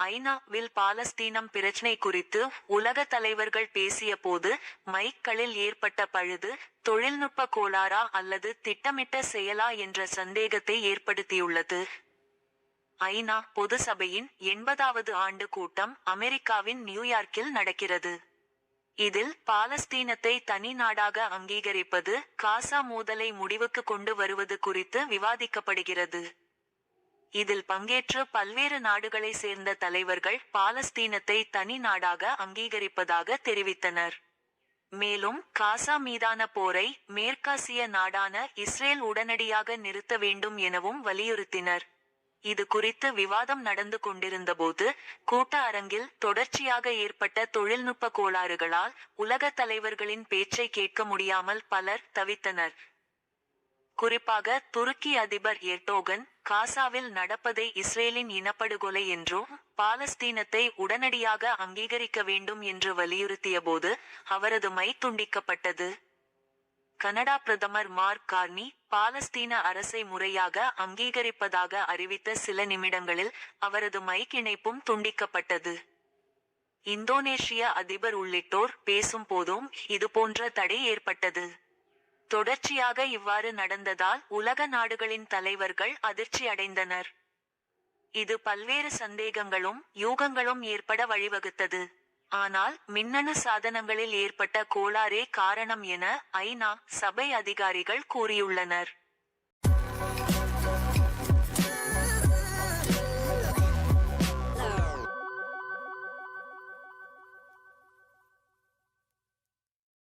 ஐநாவில் பாலஸ்தீனம் பிரச்சினை குறித்து உலக தலைவர்கள் பேசிய போது மைக்களில் ஏற்பட்ட பழுது தொழில்நுட்ப கோளாறா அல்லது திட்டமிட்ட செயலா என்ற சந்தேகத்தை ஏற்படுத்தியுள்ளது. ஐநா பொது சபையின் எண்பதாவது ஆண்டு கூட்டம் அமெரிக்காவின் நியூயார்க்கில் நடக்கிறது. இதில் பாலஸ்தீனத்தை தனி நாடாக அங்கீகரிப்பது காசா மோதலை முடிவுக்கு கொண்டு வருவது குறித்து விவாதிக்கப்படுகிறது. இதில் பங்கேற்று பல்வேறு நாடுகளை சேர்ந்த தலைவர்கள் பாலஸ்தீனத்தை தனி நாடாக அங்கீகரிப்பதாக தெரிவித்தனர். மேலும் காசா மீதான போரை மேற்காசிய நாடான இஸ்ரேல் உடனடியாக நிறுத்த வேண்டும் எனவும் வலியுறுத்தினர். இது குறித்து விவாதம் நடந்து கொண்டிருந்தபோது கூட்ட அரங்கில் தொடர்ச்சியாக ஏற்பட்ட தொழில்நுட்ப கோளாறுகளால் உலக தலைவர்களின் பேச்சை கேட்க முடியாமல் பலர் தவித்தனர். குறிப்பாக துருக்கி அதிபர் எர்டோகன் காசாவில் நடப்பதை இஸ்ரேலின் இனப்படுகொலை என்றும் பாலஸ்தீனத்தை உடனடியாக அங்கீகரிக்க வேண்டும் என்று வலியுறுத்திய போது அவரது மை துண்டிக்கப்பட்டது. கனடா பிரதமர் மார்க் கார்னி பாலஸ்தீன அரசை முறையாக அங்கீகரிப்பதாக அறிவித்த சில நிமிடங்களில் அவரது மைக் இணைப்பும் துண்டிக்கப்பட்டது. இந்தோனேஷிய அதிபர் உள்ளிட்டோர் பேசும் போதும் இதுபோன்ற தடை ஏற்பட்டது. தொடர்ச்சியாக இவ்வாறு நடந்ததால் உலக நாடுகளின் தலைவர்கள் அதிர்ச்சி அடைந்தனர் இது பல்வேறு சந்தேகங்களும் யூகங்களும் ஏற்பட வழிவகுத்தது. ஆனால் மின்னணு சாதனங்களில் ஏற்பட்ட கோளாறே காரணம் என ஐநா சபை அதிகாரிகள் கூறியுள்ளனர்.